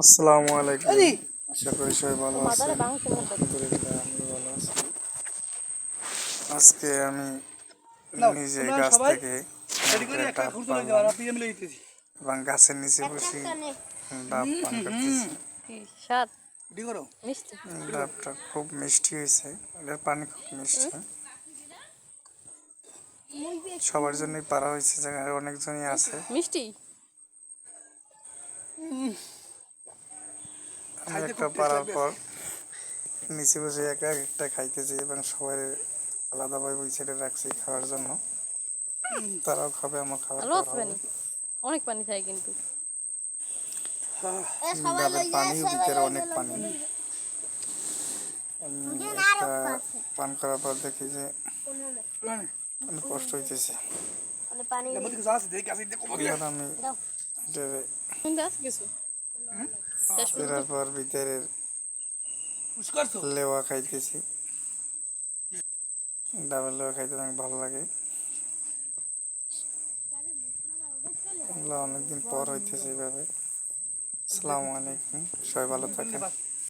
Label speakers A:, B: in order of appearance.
A: আসসালামু আলাইকুম। আশা করি সবাই ভালো আছেন। আলহামদুলিল্লাহ আমি ভালো আছি। আজকে আমি নিজে গাছ থেকে এবং গাছের নিচে বসে ডাব পান করতেছি। ডাবটা খুব মিষ্টি হয়েছে। এটার পানি খুব মিষ্টি। সবার জন্যই পারা হয়েছে জায়গায় অনেকজনই আছে।
B: মিষ্টি?
A: একটা পারার পর নিচে বসে এক এক একটা খাইতেছি এবং সবাই আলাদাভাবে ওই সাইডে রাখছি খাওয়ার জন্য। তারাও খাবে আমার খাবার
B: ভালো আছে
A: খাওয়া
B: পানি? অনেক পানি খাই কিন্তু।
A: পানিও ভিতরে অনেক পানি। একটা পান করার পর দেখি যে অনেক কষ্ট হইতেছে। আমি ফেরার পর ভিতরের লেওয়া খাইতেছি। ডাবের লেওয়া খাইতে অনেক ভালো লাগে। অনেকদিন পর হইতেছে এইভাবে আসসালামু আলাইকুম। সবাই ভালো থাকেন।